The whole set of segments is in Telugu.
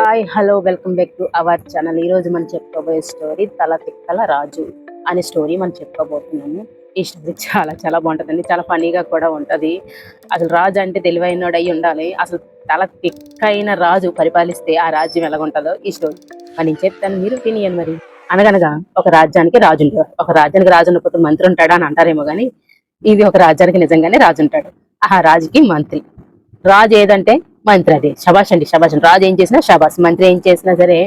Hi hello welcome back to our channel. ఈ రోజు మనం చెప్పుకోబోయే స్టోరీ తల తిక్కల రాజు అనే స్టోరీ మనం చెప్పుకోబోతున్నాము ఈ స్టోరీ చాలా చాలా బాగుంటుందండి. చాలా ఫనీగా కూడా ఉంటది. అసలు రాజు అంటే తెలివైనడు అయి ఉండాలి. అసలు తల తిక్కైన రాజు పరిపాలిస్తే ఆ రాజ్యం ఎలాగుంటుందో ఈ స్టోరీ అని నేను చెప్తాను? మీరు వినియను మరి? అనగనగా ఒక రాజ్యానికి రాజు ఉంటాడు ఒక రాజ్యానికి రాజు ఉన్నప్పుడు మంత్రి ఉంటాడు అని అంటారేమో కానీ ఇది ఒక రాజ్యానికి నిజంగానే రాజు ఉంటాడు. ఆ రాజుకి మంత్రి. రాజు ఏదంటే మంత్రి అది. శబాష్ అండి శబాష్ అండి. రాజు ఏం చేసినా శబాష్ మంత్రి ఏం చేసినా సరే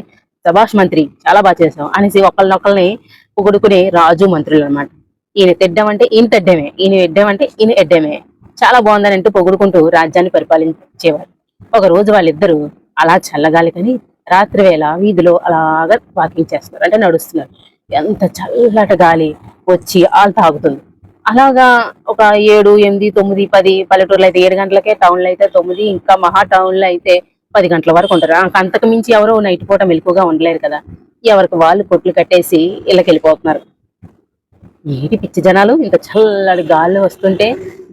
శబాష్ మంత్రి. చాలా బాగా చేసాం అనేసి ఒకళ్ళనొకళ్ళని పొగుడుకునే రాజు మంత్రులు అన్నమాట. ఈయన తెడ్డం అంటే ఈయన తెడ్డమే. ఈయన ఎడ్డం అంటే ఈయన ఎడ్డమే. చాలా బాగుందని అంటూ పొగుడుకుంటూ రాజ్యాన్ని పరిపాలించేవారు. ఒక రోజు వాళ్ళిద్దరూ అలా చల్లగాలి కానీ రాత్రి వేళ వీధిలో అలాగా వాకింగ్ చేస్తున్నారు. అంటే నడుస్తున్నారు. ఎంత చల్లట గాలి వచ్చి వాళ్ళు తాగుతుంది. అలాగా ఒక ఏడు ఎనిమిది తొమ్మిది పది పల్లెటూరులో అయితే ఏడు గంటలకే టౌన్లో అయితే తొమ్మిది ఇంకా మహా టౌన్లో అయితే పది గంటల వరకు ఉంటారు. అంతకు మించి ఎవరో నైట్ పూట మెలకుగా ఉండలేరు కదా. ఎవరికి వాళ్ళు కొట్లు కట్టేసి ఇళ్ళకి వెళ్ళిపోతున్నారు. ఏటి పిచ్చి జనాలు? ఇంత చల్లటి గాలి వస్తుంటే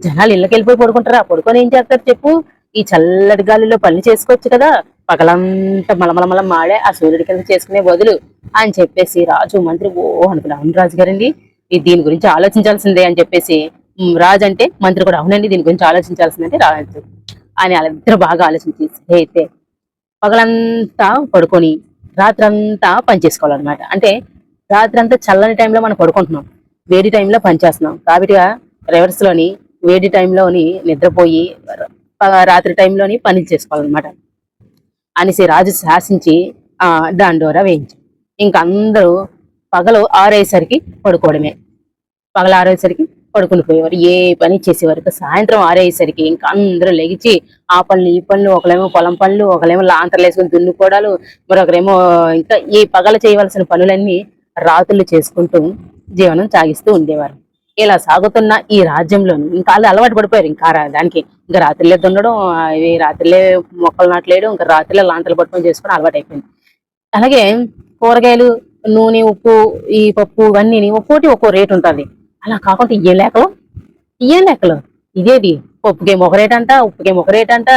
జనాలు ఇళ్ళకి వెళ్ళిపోయి పడుకుంటారా? పడుకొని ఏం చేస్తారు చెప్పు? ఈ చల్లటి గాలిలో పని చేసుకోవచ్చు కదా. పగలంతా మలమలమల మాడే ఆ సూర్యుడి కింద చేసుకునే బదులు అని చెప్పేసి రాజు మంత్రి ఓ అనుకున్నాను రాజు గారండి దీని గురించి ఆలోచించాల్సిందే అని చెప్పేసి రాజు అంటే మంత్రి కూడా అవునండి దీని గురించి ఆలోచించాల్సిందంటే రాజు అని వాళ్ళిద్దరు బాగా ఆలోచించి అయితే పగలంతా పడుకొని రాత్రంతా పని చేసుకోవాలన్నమాట. అంటే రాత్రంతా చల్లని టైంలో మనం పడుకుంటున్నాం వేడి టైంలో పని చేస్తున్నాం. రివర్స్లోని వేడి టైంలోని నిద్రపోయి రాత్రి టైంలోని పని చేసుకోవాలన్నమాట. అనేసి రాజు శాసించి దాని దండోరా వేయించు ఇంకా అందరూ పగలు ఆరేసరికి పడుకోవడమే. పగలు ఆరేసరికి పడుకుని పోయేవారు. ఏ పని చేసేవారు? సాయంత్రం ఆరేసరికి ఇంకా అందరూ లెగిచి ఆ పనులు ఈ పనులు ఒకలేమో పొలం పనులు ఒకలేమో లాంతర్లు వేసుకుని దున్నుకోవడాలు మరొకరేమో ఇంకా ఈ పగలు చేయవలసిన పనులన్నీ రాత్రులు చేసుకుంటూ జీవనం సాగిస్తూ ఉండేవారు. ఇలా సాగుతున్న ఈ రాజ్యంలోనూ ఇంకా వాళ్ళు అలవాటు పడిపోయారు. ఇంకా దానికి ఇంకా రాత్రిలే దున్నడం ఇవి రాత్రిలే మొక్కలు నాటలేయడం ఇంకా రాత్రిలే లాంతలు పట్టుకొని చేసుకుని అలవాటు అయిపోయింది అలాగే కూరగాయలు నూనె ఉప్పు ఈ పప్పు ఇవన్నీ ఒక్కోటి ఒక్కో రేట్ ఉంటుంది. అలా కాకుండా ఇయ్యే లేకలు ఇయ్యే లెక్కలు ఇదేది? పప్పుకేమో ఒక రేట్ అంట ఉప్పుకేమో ఒక రేట్ అంట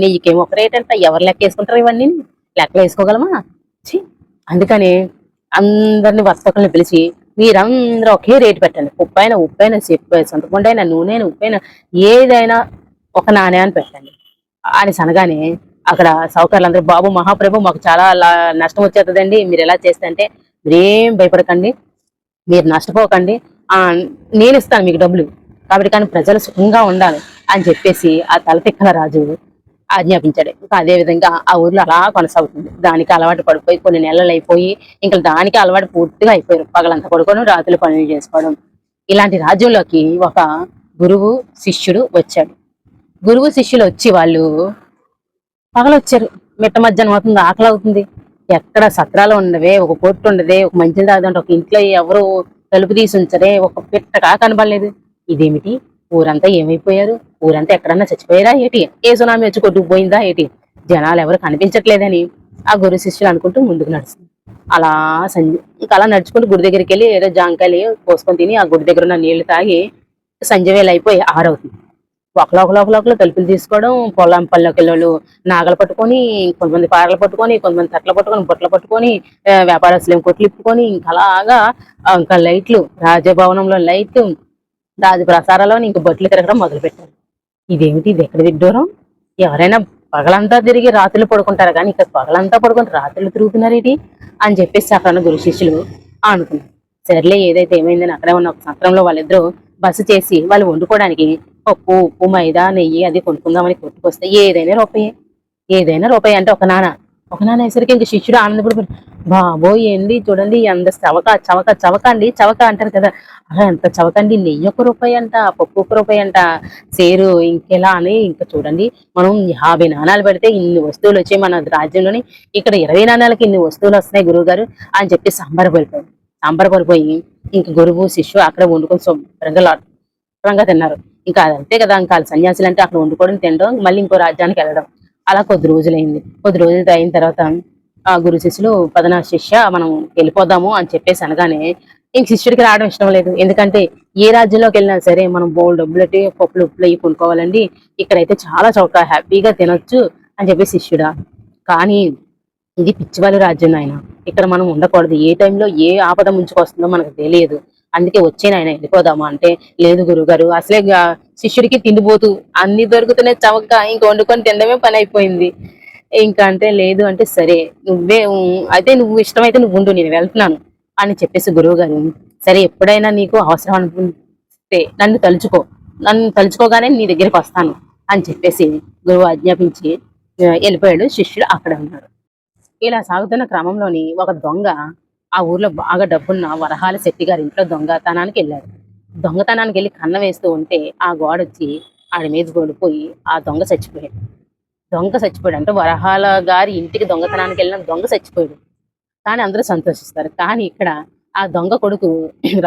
నెయ్యికేమో ఒక రేట్ అంట ఎవరు లెక్క వేసుకుంటారు ఇవన్నీ? లెక్కలు వేసుకోగలమా? ఛీ! అందుకని అందరిని వర్తకులను పిలిచి మీరందరూ ఒకే రేటు పెట్టండి. ఉప్పు అయినా ఉప్పు అయినా చెప్పు సొంతపండు అయినా నూనె అయినా ఉప్పు అయినా ఏదైనా ఒక నాణ్యాన్ని పెట్టండి. అని అనగానే అక్కడ సౌకర్యాలందరూ బాబు మహాప్రభు మాకు చాలా నష్టం వచ్చేస్తుందండి. మీరు ఎలా చేస్తే అంటే మీరేం భయపడకండి మీరు నష్టపోకండి. నేను ఇస్తాను మీకు డబ్బులు. కాబట్టి కానీ ప్రజలు సుఖంగా ఉండాలి అని చెప్పేసి ఆ తలతిక్కల రాజు ఆజ్ఞాపించాడు. ఇంకా అదే విధంగా ఆ ఊర్లో అలా కొనసాగుతుంది. దానికి అలవాటు పడిపోయి కొన్ని నెలలు అయిపోయి ఇంకా దానికి అలవాటు పూర్తిగా అయిపోయారు. పగలంతా పడుకోవడం రాత్రులు పనులు చేసుకోవడం. ఇలాంటి రాజ్యంలోకి ఒక గురువు శిష్యుడు వచ్చాడు. గురువు శిష్యులు వచ్చి వాళ్ళు పగలొచ్చారు. మిట్ట మధ్యాహ్నం అవుతుంది ఆకలి అవుతుంది. ఎక్కడ సత్రాలు ఉండవే ఒక కొట్టు ఉండదే ఒక మంచి తాగదంటే ఒక ఇంట్లో ఎవరు తలుపు తీసి ఉంచరే ఒక పిట్టగా కనబడలేదు. ఇదేమిటి? ఊరంతా ఏమైపోయారు? ఊరంతా ఎక్కడన్నా చచ్చిపోయారా? ఏటి? ఏ సునామీ వచ్చి కొట్టుకుపోయిందా? ఏటి? జనాలు ఎవరు కనిపించట్లేదని ఆ గురు శిష్యులు అనుకుంటూ ముందుకు నడుస్తుంది. అలా సంజ ఇంకా అలా నడుచుకుంటూ గుడి దగ్గరికి వెళ్ళి ఏదో జాంకాయలు పోసుకొని తిని ఆ గుడి దగ్గర ఉన్న నీళ్ళు తాగి సంజవేలు అయిపోయి ఆరవుతుంది. ఒకలో ఒకలో ఒకలో తలుపులు తీసుకోవడం పొలం పల్లెకి నాగలు పట్టుకొని కొంతమంది పారలు పట్టుకొని కొంతమంది తట్లు పట్టుకొని బుట్టలు పట్టుకొని వ్యాపారస్తులు ఏం కొట్లు ఇప్పుకొని ఇంకా అలాగా ఇంకా లైట్లు రాజభవనంలో లైట్లు రాజ ప్రసారాలో ఇంకా బట్టలు తిరగడం మొదలు పెట్టారు ఇదేమిటి? ఇది ఎక్కడ విడ్డూరం ఎవరైనా పగలంతా తిరిగి రాత్రులు పడుకుంటారు కానీ ఇక్కడ పగలంతా పడుకుని రాత్రులు తిరుగుతున్నారు ఇది అని చెప్పేసి అక్కడ గురు శిష్యులు అనుకున్నారు. సర్లే ఏదైతే ఏమైందని అక్కడే ఉన్న ఒక సంవత్సరంలో వాళ్ళిద్దరూ బస్సు చేసి వాళ్ళు వండుకోవడానికి పప్పు ఉప్పు మైదా నెయ్యి అది కొనుక్కుందామని కొట్టుకొస్తే ఏదైనా రూపాయి ఏదైనా రూపాయి. అంటే ఒక నాన్న ఒక నాన్న వేసరికి ఇంక శిష్యుడు ఆనందపడి బాబోయ్ ఏంది చూడండి ఎంత చవక చవక చవక అండి చవక అంటారు కదా అలా ఎంత చవకండి నెయ్యి ఒక రూపాయి అంట పప్పు ఒక రూపాయి అంట సేరు ఇంకెలా అని ఇంకా చూడండి మనం యాభై నాణాలు పెడితే ఇన్ని వస్తువులు వచ్చాయి మన రాజ్యంలోని ఇక్కడ ఇరవై నాణాలకి ఇన్ని వస్తువులు వస్తున్నాయి గురువు గారు అని చెప్పి సంబరపడిపోయాడు సంబరపడిపోయి ఇంక గురువు శిష్యు అక్కడ వండుకొని శుభ్రంగా లా- శుభ్రంగా తిన్నారు. ఇంకా అంతే కదా ఇంకా సన్యాసులు అంటే అక్కడ వండుకోవడం తినడం మళ్ళీ ఇంకో రాజ్యానికి వెళ్ళడం. అలా కొద్ది రోజులైంది. కొద్ది రోజులు అయిన తర్వాత ఆ గురు శిష్యులు పదనా శిష్య మనం వెళ్ళిపోదాము అని చెప్పేసి అనగానే ఇంక శిష్యుడికి రావడం ఇష్టం లేదు. ఎందుకంటే ఏ రాజ్యంలోకి వెళ్ళినా సరే మనం బోల్ డబ్బులు పెట్టి పప్పులు ఉప్పులు అవి కొనుక్కోవాలండి. ఇక్కడైతే చాలా చౌక హ్యాపీగా తినొచ్చు అని చెప్పి శిష్యుడా. కానీ ఇది పిచ్చివాళ్ళ రాజ్యం ఆయన ఇక్కడ మనం ఉండకూడదు. ఏ టైంలో ఏ ఆపద ముంచుకొస్తుందో మనకు తెలియదు. అందుకే వచ్చే ఆయన వెళ్ళిపోదామా అంటే లేదు గురుగారు అసలే శిష్యుడికి తిండిపోతూ అన్ని దొరుకుతున్నాయి చవక ఇంక వండుకొని తినడమే పని అయిపోయింది. ఇంకా అంటే లేదు అంటే సరే నువ్వే అయితే నువ్వు ఇష్టమైతే నువ్వు ఉండు నేను వెళ్తున్నాను అని చెప్పేసి గురువు గారు సరే ఎప్పుడైనా నీకు అవసరం అనుకుంటే నన్ను తలుచుకో నన్ను తలుచుకోగానే నీ దగ్గరికి వస్తాను అని చెప్పేసి గురువు ఆజ్ఞాపించి వెళ్ళిపోయాడు. శిష్యుడు అక్కడ ఉన్నాడు. ఇలా సాగుతున్న క్రమంలోని ఒక దొంగ ఆ ఊర్లో బాగా డబ్బున్న వరహాల శెట్టి గారి ఇంట్లో దొంగతనానికి వెళ్ళాడు. దొంగతనానికి వెళ్ళి కన్న వేస్తూ ఉంటే ఆ గోడ వచ్చి ఆడి మీద గోడిపోయి ఆ దొంగ చచ్చిపోయాడు. దొంగ చచ్చిపోయాడు. అంటే వరహాల గారి ఇంటికి దొంగతనానికి వెళ్ళిన దొంగ చచ్చిపోయాడు. కానీ అందరూ సంతోషిస్తారు. కానీ ఇక్కడ ఆ దొంగ కొడుకు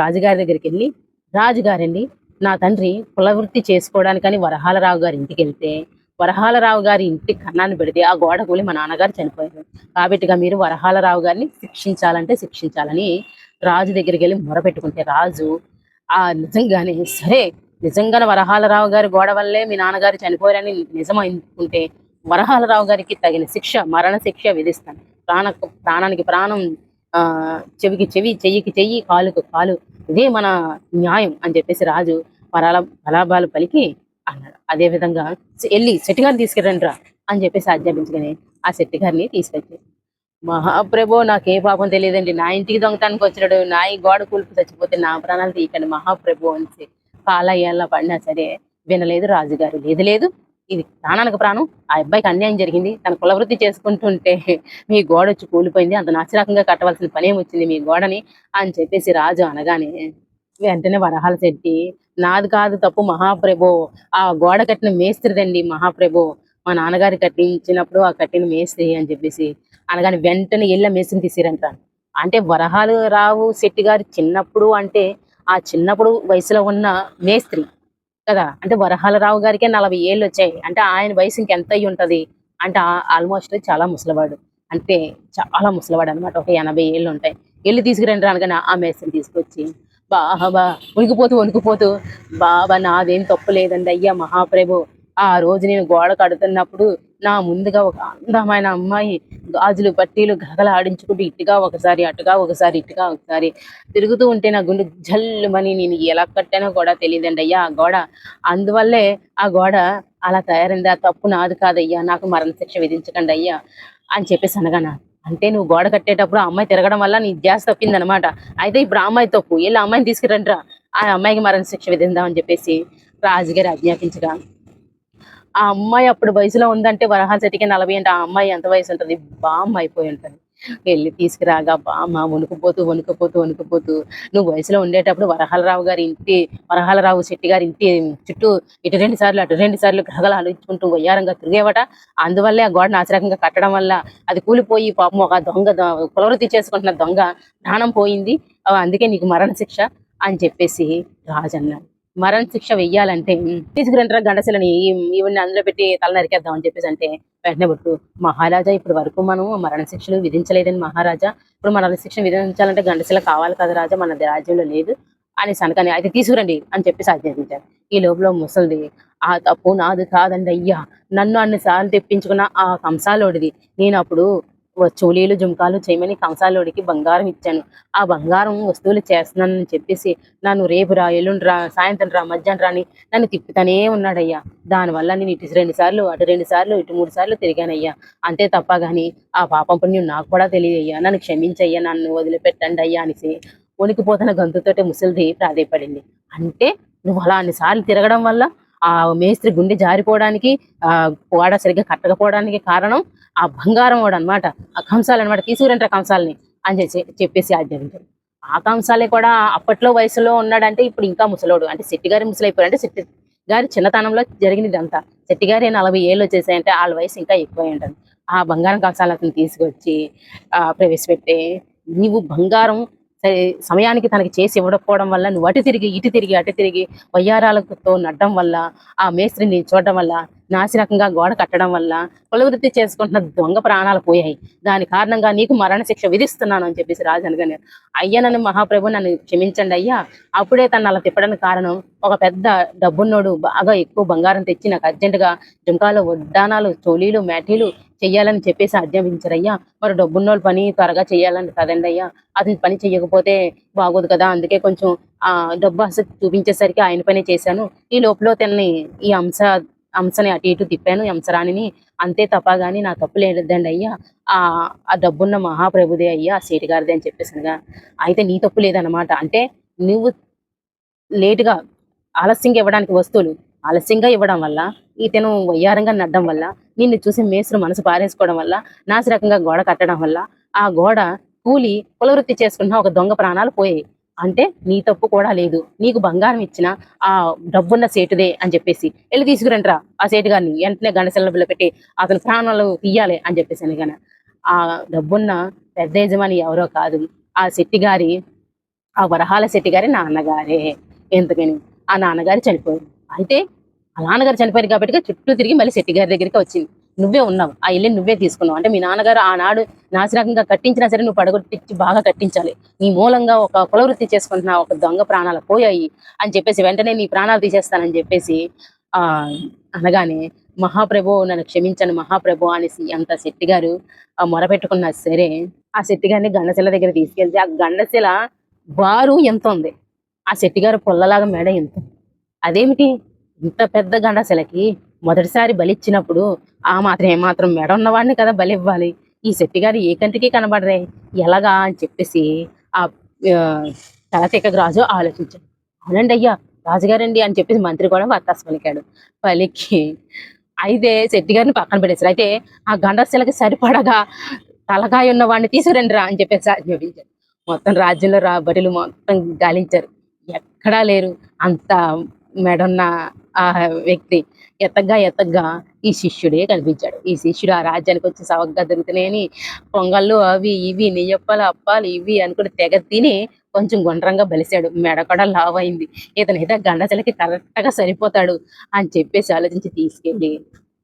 రాజుగారి దగ్గరికి వెళ్ళి రాజుగారండి నా తండ్రి కులవృత్తి చేసుకోవడానికని వరహాలరావు గారి ఇంటికి వెళ్తే వరహాలరావు గారి ఇంటి కన్నాన్ని పెడితే ఆ గోడ కూలి మా నాన్నగారు చనిపోయారు. కాబట్టిగా మీరు వరహాలరావు గారిని శిక్షించాలంటే శిక్షించాలని రాజు దగ్గరికి వెళ్ళి మొరపెట్టుకుంటే రాజు ఆ నిజంగానే సరే నిజంగానే వరహాలరావు గారి గోడ వల్లే మీ నాన్నగారు చనిపోయారని నిజం అనుకుంటే వరహాలరావు గారికి తగిన శిక్ష మరణ శిక్ష విధిస్తాను. ప్రాణ ప్రాణానికి ప్రాణం ఆ చెవికి చెవి చెయ్యికి చెయ్యి కాలుకు కాలు ఇదే మన న్యాయం అని చెప్పేసి రాజు పరాల బలాబాలు పలికి అన్నాడు. అదే విధంగా వెళ్ళి శెట్టి గారిని తీసుకురండి రా అని చెప్పేసి ఆజ్ఞాపించగానే ఆ శెట్టి గారిని తీసుకొచ్చి మహాప్రభు నాకే పాపం తెలియదండి. నా ఇంటికి దొంగతానికి వచ్చినాడు. నా ఈ గోడ కూల్పు చచ్చిపోతే నా ప్రాణాలు తీయకండి మహాప్రభు అని కాలయ్యాల పడినా సరే వినలేదు రాజుగారు. లేదు లేదు. ఇది ప్రాణానికి ప్రాణం. ఆ అబ్బాయికి అన్యాయం జరిగింది. తన కులవృత్తి చేసుకుంటుంటే మీ గోడ వచ్చి కూలిపోయింది. అంత నాసిరకంగా కట్టవలసిన పని వచ్చింది మీ గోడని అని చెప్పేసి రాజు అనగానే వెంటనే వరహాల శెట్టి. నాది కాదు తప్పు మహాప్రభు. ఆ గోడ కట్టిన మేస్త్రిదండి మహాప్రభు. మా నాన్నగారు కట్టించినప్పుడు ఆ కట్టిన మేస్త్రి అని చెప్పేసి. అనగానే వెంటనే ఇళ్ళ మేస్త్రిని తీసిరంట అంటే వరహాలు రావు శెట్టి గారు చిన్నప్పుడు అంటే ఆ చిన్నప్పుడు వయసులో ఉన్న మేస్త్రి కదా. అంటే వరహాలరావు గారికే నలభై ఏళ్ళు వచ్చాయి. అంటే ఆయన వయసు ఇంకెంత అయి ఉంటది? అంటే ఆల్మోస్ట్ చాలా ముసలివాడు. అంటే చాలా ముసలివాడు అనమాట ఒక ఎనభై ఏళ్ళు ఉంటాయి. వెళ్ళి తీసుకురండి అనగానే ఆ మేస్త్రిని తీసుకొచ్చి బాబా ఉనికిపోతూ వణికిపోతూ బాబా నాదేం తప్పు లేదండి అయ్యా మహాప్రభు. ఆ రోజు నేను గోడ కడుతున్నప్పుడు నా ముందుగా ఒక అందమైన అమ్మాయి గాజులు పట్టీలు గగల ఆడించుకుంటూ ఇటుగా ఒకసారి అటుగా ఒకసారి ఇటుగా ఒకసారి తిరుగుతూ ఉంటే నా గుండె జల్లుమని నేను ఎలా కట్టానో కూడా తెలియదండి అయ్యా ఆ గోడ. అందువల్లే ఆ గోడ అలా తయారైంది. ఆ తప్పు నాది కాదయ్యా నాకు మరణ శిక్ష విధించకండి అయ్యా అని చెప్పేసి అనగాన అంటే నువ్వు గోడ కట్టేటప్పుడు ఆ అమ్మాయి తిరగడం వల్ల నీ గ్యాస్ తప్పింది అనమాట అయితే ఇప్పుడు ఆ అమ్మాయి తప్పు. వెళ్ళి అమ్మాయిని తీసుకురంట్రా ఆ అమ్మాయికి మరణ శిక్ష విధిందామని చెప్పేసి రాజుగారు ఆజ్ఞాపించగా ఆ అమ్మాయి అప్పుడు వయసులో ఉందంటే వరహాల చెట్టుకి నలభై అంటే ఆ అమ్మాయి ఎంత వయసు ఉంటుంది? బామ్మ అయిపోయి ఉంటుంది. వెళ్ళి తీసుకురాగా బామ్మ వణుకుపోతూ వణుకుపోతూ వణుకుపోతూ. నువ్వు వయసులో ఉండేటప్పుడు వరహాలరావు గారి ఇంటి వరహాలరావు శెట్టి గారి ఇంటి చుట్టూ ఇటు రెండు సార్లు అటు రెండు సార్లు గ్రహగలు ఆలోచించుకుంటూ వయ్యారంగా తిరిగేవట. అందువల్లే ఆ గోడను ఆశ్రకంగా కట్టడం వల్ల అది కూలిపోయి పాపం ఒక దొంగ కులవృత్తి చేసుకుంటున్న దొంగ ప్రాణం పోయింది. అందుకే నీకు మరణ శిక్ష అని చెప్పేసి రాజు అన్నాడు మరణ శిక్ష వెయ్యాలంటే తీసుకురంటారా గండశిలని ఈవిని అందులో పెట్టి తల నరికేద్దాం అని చెప్పేసి అంటే వెంటనే పుట్టు మహారాజా ఇప్పుడు వరకు మనం మరణ శిక్షలు విధించలేదని మహారాజా. ఇప్పుడు మరణ శిక్ష విధించాలంటే గండశిల కావాలి కదా రాజా మన రాజ్యంలో లేదు అని సనకని అయితే తీసుకురండి అని చెప్పేసి ఆజ్ఞాపించారు. ఈ లోపల ముసలిది ఆ తప్పు నాది కాదండి అయ్యా. నన్ను అన్నిసార్లు తెప్పించుకున్న ఆ కంసాలోడిది. నేను అప్పుడు చోలీలు జుంకాలు చేయమని కంసాలోడికి బంగారం ఇచ్చాను. ఆ బంగారం వస్తువులు చేస్తున్నానని చెప్పేసి నన్ను రేపు రా ఎల్లుండి రా సాయంత్రం రా మధ్యాహ్నం రాని నన్ను తిప్పుతానే ఉన్నాడయ్యా. దానివల్ల నేను ఇటు రెండు సార్లు అటు రెండు సార్లు ఇటు మూడు సార్లు తిరిగానయ్యా. అంతే తప్ప కానీ ఆ పాపం పుణ్యం నాకు కూడా తెలియదయ్యా. నన్ను క్షమించయ్యా నన్ను వదిలిపెట్టండి అయ్యా అనేసి వణికిపోతున్న గంతుతోటి ముసలిది ప్రాధేయపడింది. అంటే నువ్వు అలా అన్నిసార్లు తిరగడం వల్ల ఆ మేస్త్రి గుండె జారిపోవడానికి ఆ సరిగ్గా కట్టకపోవడానికి కారణం ఆ బంగారం వాడు అనమాట ఆ కంసాలు అనమాట తీసుకురంటారు కంసాలని అని చెప్పి చెప్పేసి ఆజ్ఞాపించారు ఆ కంసాలే కూడా అప్పట్లో వయసులో ఉన్నాడంటే ఇప్పుడు ఇంకా ముసలోడు అంటే శెట్టి గారి ముసలైపోయారు అంటే శెట్టి గారి చిన్నతనంలో జరిగింది అంతా శెట్టి గారి నలభై ఏళ్ళు వచ్చేసాయంటే వాళ్ళ వయసు ఇంకా ఎక్కువై ఉంటుంది. ఆ బంగారం కంసాలు అతను తీసుకొచ్చి ఆ ప్రవేశపెట్టి నీవు బంగారం సరే, సమయానికి తనకి చేసి ఇవ్వకపోవడం వల్ల నువ్వు అటు తిరిగి ఇటు తిరిగి అటు తిరిగి వయ్యారాలతో నడ్డం వల్ల ఆ మేస్త్రిని చూడడం వల్ల నాసిరకంగా గోడ కట్టడం వల్ల కులవృత్తి చేసుకుంటున్న దొంగ ప్రాణాలు పోయాయి. దాని కారణంగా నీకు మరణ శిక్ష విధిస్తున్నాను అని చెప్పేసి రాజు అనగానే అయ్యా నన్ను మహాప్రభు నన్ను క్షమించండి అయ్యా. అప్పుడే తను అలా తిప్పడానికి కారణం ఒక పెద్ద డబ్బున్నోడు బాగా ఎక్కువ బంగారం తెచ్చి నాకు అర్జెంటుగా జుంకాలు వడ్డానాలు చోలీలు మ్యాటీలు చెయ్యాలని చెప్పేసి ఆజ్ఞాపించారయ్యా మరి డబ్బున్నోళ్ళు పని త్వరగా చేయాలని కదండి అయ్యా. అతని పని చేయకపోతే బాగోదు కదా. అందుకే కొంచెం ఆ డబ్బు అసలు చూపించేసరికి ఆయన పనే చేశాను. ఈ లోపల తనని ఈ అంశ అంశని అటు ఇటు తిప్పాను. ఈ అంశరాణిని అంతే తప్ప గాని నా తప్పు లేదండి అయ్యా. ఆ ఆ డబ్బున్న మహాప్రభుదే అయ్యా ఆ సేటు గారిదే అని చెప్పేసానుగా అయితే నీ తప్పు లేదన్నమాట. అంటే నువ్వు లేటుగా ఆలస్యంగా ఇవ్వడానికి వస్తువులు ఆలస్యంగా ఇవ్వడం వల్ల ఇతను వయ్యారంగా నడ్డం వల్ల నిన్ను చూసి మేసులు మనసు పారేసుకోవడం వల్ల నాసిరకంగా గోడ కట్టడం వల్ల ఆ గోడ కూలి కులవృత్తి చేసుకున్న ఒక దొంగ ప్రాణాలు పోయాయి. అంటే నీ తప్పు కూడా లేదు. నీకు బంగారం ఇచ్చిన ఆ డబ్బున్న సేటుదే అని చెప్పేసి. వెళ్ళి తీసుకురంట్రా ఆ సేటు గారిని వెంటనే గండసెల్ల పెట్టి అతని ప్రాణాలు తీయాలి అని చెప్పేసి అని ఆ డబ్బున్న పెద్ద యజమాని ఎవరో కాదు. ఆ శెట్టి గారి ఆ వరహాల శెట్టి గారి నాన్నగారే. ఎందుకని? ఆ నాన్నగారు చనిపోయారు. అయితే ఆ నాన్నగారు చనిపోయారు కాబట్టి చుట్టూ తిరిగి మళ్ళీ శెట్టి గారి దగ్గరికి వచ్చింది. నువ్వే ఉన్నావు. ఆ ఇల్లు నువ్వే తీసుకున్నావు. అంటే మీ నాన్నగారు ఆనాడు నాసిరకంగా కట్టించినా సరే నువ్వు పడగొట్టించి బాగా కట్టించాలి. నీ మూలంగా ఒక కులవృత్తి చేసుకుంటున్న ఒక దొంగ ప్రాణాలు పోయాయి అని చెప్పేసి వెంటనే నీ ప్రాణాలు తీసేస్తానని చెప్పేసి ఆ అనగానే మహాప్రభు నన్ను క్షమించను మహాప్రభు అనేసి అంత శెట్టి గారు ఆ మొరపెట్టుకున్నా సరే ఆ శెట్టి గారిని గండశిల దగ్గర తీసుకెళ్తే ఆ గండశిల బారు ఎంత ఉంది? ఆ శెట్టి గారు పొల్లలాగా మేడ ఎంత అదేమిటి? ఇంత పెద్ద గండశిలకి మొదటిసారి బలిచ్చినప్పుడు ఆ మాత్రం ఏమాత్రం మెడ ఉన్నవాడిని కదా బలి ఇవ్వాలి. ఈ శెట్టి గారు ఏ కంటికి కనబడరే? ఎలాగా అని చెప్పేసి ఆ తలతెక్కకు రాజు ఆలోచించాడు. అవునండి అయ్యా రాజుగారండి అని చెప్పేసి మంత్రి కూడా వత్తాసు పలికాడు పలికి అయితే శెట్టి గారిని పక్కన పెట్టేశారు. అయితే ఆ గండశిలకి సరిపడగా తలకాయ ఉన్న వాడిని తీసుకురండి రా అని చెప్పేసి ఆజ్ఞాపించారు మొత్తం రాజ్యంలో రా బడులు మొత్తం గాలించారు. ఎక్కడా లేరు. అంత మెడన్న ఆ వ్యక్తి ఎత్తగ్గా ఎత్తగ్గా ఈ శిష్యుడే కనిపించాడు. ఈ శిష్యుడు ఆ రాజ్యానికి వచ్చి సవగ్గా దొరుకుతున్నాయని పొంగళ్ళు అవి ఇవి నెయ్యప్పాలు అప్పాలు ఇవి అనుకుని తెగ తిని కొంచెం గుండ్రంగా బలిశాడు. మెడ కూడా లావ్ అయింది ఇతనైతే గండచలకి కరెక్ట్గా సరిపోతాడు అని చెప్పేసి ఆలోచించి తీసుకెళ్ళి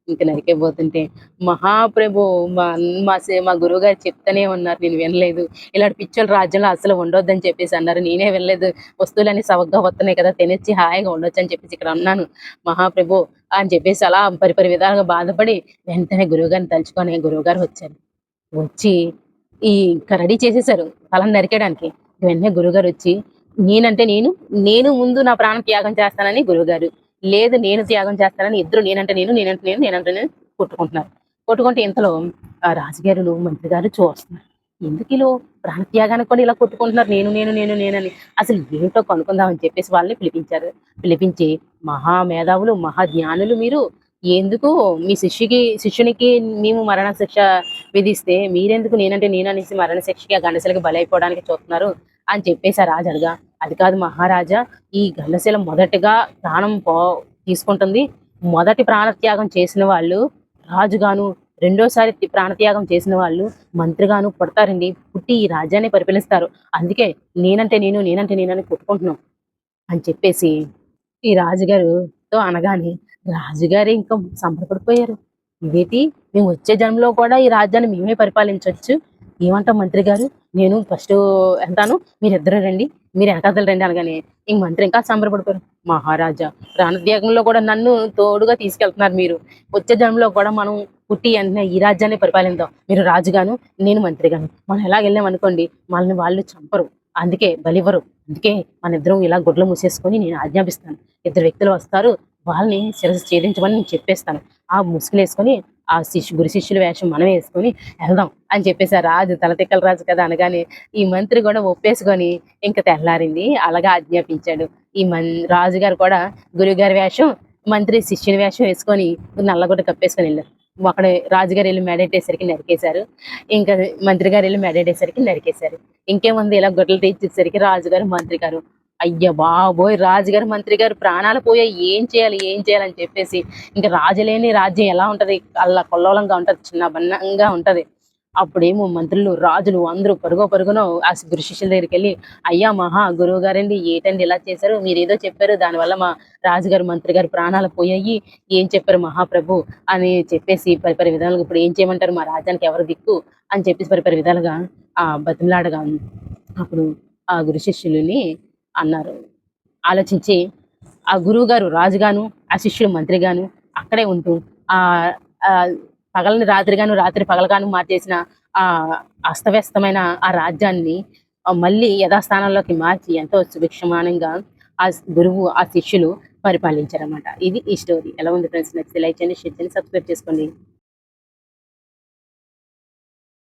ఇంక నరికైపోతుంటే మహాప్రభు మా మా సే- మా గురువు గారు చెప్తానే ఉన్నారు నేను వినలేదు. ఇలాంటి పిచ్చోళ్ళు రాజ్యంలో అసలు ఉండొద్దని చెప్పేసి అన్నారు. నేనే వినలేదు. వస్తువులన్నీ సవగ్గా వస్తున్నాయి కదా తినేసి హాయిగా ఉండొచ్చు అని చెప్పేసి ఇక్కడ ఉన్నాను మహాప్రభు అని చెప్పేసి అలా పరిపరి విధాలుగా బాధపడి వెంటనే గురువుగారిని తలుచుకొని గురువు గారు వచ్చారు. వచ్చి ఈ రెడీ చేసేసారు తలను నరికేయడానికి. వెంటనే గురువుగారు వచ్చి నేనంటే నేను నేను ముందు నా ప్రాణం త్యాగం చేస్తానని గురువుగారు లేదు నేను త్యాగం చేస్తానని ఇద్దరు నేనంటే నేను నేనంటే నేను నేనంటే నేను కొట్టుకుంటున్నారు. కొట్టుకుంటే ఇంతలో ఆ రాజుగారులు మంత్రి గారు చూస్తున్నారు. ఎందుకు ఇలా ప్రాణత్యాగానికి కూడా ఇలా కొట్టుకుంటున్నారు? నేను నేను నేను నేనని. అసలు ఏంటో కనుక్కుందామని చెప్పేసి వాళ్ళని పిలిపించారు. పిలిపించి మహా మేధావులు మహా జ్ఞానులు మీరు. ఎందుకు మీ శిష్యుకి శిష్యునికి మేము మరణ శిక్ష విధిస్తే మీరెందుకు నేనంటే నేను అనేసి మరణ శిక్షకి ఆ బలైపోవడానికి చూస్తున్నారు? అని చెప్పేసి ఆ రాజు అడగా. అది కాదు మహారాజా ఈ గండశిల మొదటగా ప్రాణం పో తీసుకుంటుంది. మొదటి ప్రాణత్యాగం చేసిన వాళ్ళు రాజుగాను రెండోసారి ప్రాణత్యాగం చేసిన వాళ్ళు మంత్రిగాను పుడతారండి. పుట్టి ఈ రాజ్యాన్ని పరిపాలిస్తారు. అందుకే నేనంటే నేను నేనంటే నేనని కొట్టుకుంటున్నాం అని చెప్పేసి ఈ రాజుగారుతో అనగానే రాజుగారే ఇంకా సంబరపడిపోయారు. ఇదేటి మేము వచ్చే జన్మలో కూడా ఈ రాజ్యాన్ని మేమే పరిపాలించవచ్చు ఏమంటాం మంత్రి గారు? నేను ఫస్ట్ వెళ్తాను. మీరిద్దరు రండి. మీరు వెనకాతలు రండి అనగానే ఇంక మంత్రి ఇంకా సంబరపడిపోయారు మహారాజా ప్రాణత్యాగంలో కూడా నన్ను తోడుగా తీసుకెళ్తున్నారు మీరు. వచ్చే జన్మలో కూడా మనం పుట్టి అంటే ఈ రాజ్యాన్ని పరిపాలిద్దాం మీరు రాజుగాను నేను మంత్రిగాను. మనం ఎలా వెళ్ళాం అనుకోండి మనల్ని వాళ్ళు చంపరు. అందుకే బలివ్వరు. అందుకే మన ఇద్దరం ఇలా గుడ్లు మూసేసుకొని నేను ఆజ్ఞాపిస్తాను. ఇద్దరు వ్యక్తులు వస్తారు. వాళ్ళని శిరస్సు ఛేదించమని నేను చెప్పేస్తాను. ఆ ముసుగులు వేసుకొని ఆ శిష్యు గురు శిష్యుల వేషం మనం వేసుకొని వెళ్దాం అని చెప్పేసి ఆ రాజు తలతిక్కల రాజు కదా అనగానే ఈ మంత్రి కూడా ఒప్పేసుకొని ఇంకా తెల్లారింది. అలాగా ఆజ్ఞాపించాడు. ఈ మన్ రాజుగారు కూడా గురుగారి వేషం మంత్రి శిష్యుని వేషం వేసుకొని నల్లగొడ్డ కప్పేసుకొని వెళ్ళారు. అక్కడ రాజుగారు వెళ్ళి మెడేటేసరికి నరికేశారు. ఇంకా మంత్రి గారు వెళ్ళి మెడేటేసరికి నరికేశారు. ఇంకేముంది ఇలా గొడ్డలు తెచ్చేసరికి రాజుగారు మంత్రి గారు అయ్య బాబోయ్ రాజుగారు మంత్రి గారు ప్రాణాలు పోయాయి. ఏం చేయాలి ఏం చేయాలని చెప్పేసి ఇంకా రాజు లేని రాజ్యం ఎలా ఉంటది? అలా కొల్లోలంగా ఉంటది చిన్న బన్నంగా ఉంటది. అప్పుడేమో మంత్రులు రాజులు అందరూ పరుగో పరుగున ఆ గురు శిష్యుల దగ్గరికి వెళ్ళి అయ్యా మహా గురువు గారండి ఏటండి ఇలా చేశారు? మీరు ఏదో చెప్పారు దానివల్ల మా రాజుగారు మంత్రి గారు ప్రాణాలు పోయాయి. ఏం చెప్పారు మహాప్రభు? అని చెప్పేసి పరిపరి విధాలుగా ఇప్పుడు ఏం చేయమంటారు? మా రాజ్యానికి ఎవరు దిక్కు? అని చెప్పేసి పరిపరి విధాలుగా ఆ బతిమలాడగా అప్పుడు ఆ గురు శిష్యులని అన్నారు. ఆలోచించి ఆ గురువు గారు రాజుగాను ఆ శిష్యుడు మంత్రిగాను అక్కడే ఉంటూ ఆ ఆ పగలని రాత్రిగాను రాత్రి పగలగాను మార్చేసిన ఆ అస్తవ్యస్తమైన ఆ రాజ్యాన్ని మళ్ళీ యథాస్థానంలోకి మార్చి ఎంతో సుభిక్షమానంగా ఆ గురువు ఆ శిష్యులు పరిపాలించారన్నమాట. ఇది ఈ స్టోరీ. ఎలా ఉంది ఫ్రెండ్స్? నచ్చితే లైక్ చేయండి షేర్ చేయండి సబ్స్క్రైబ్ చేసుకోండి.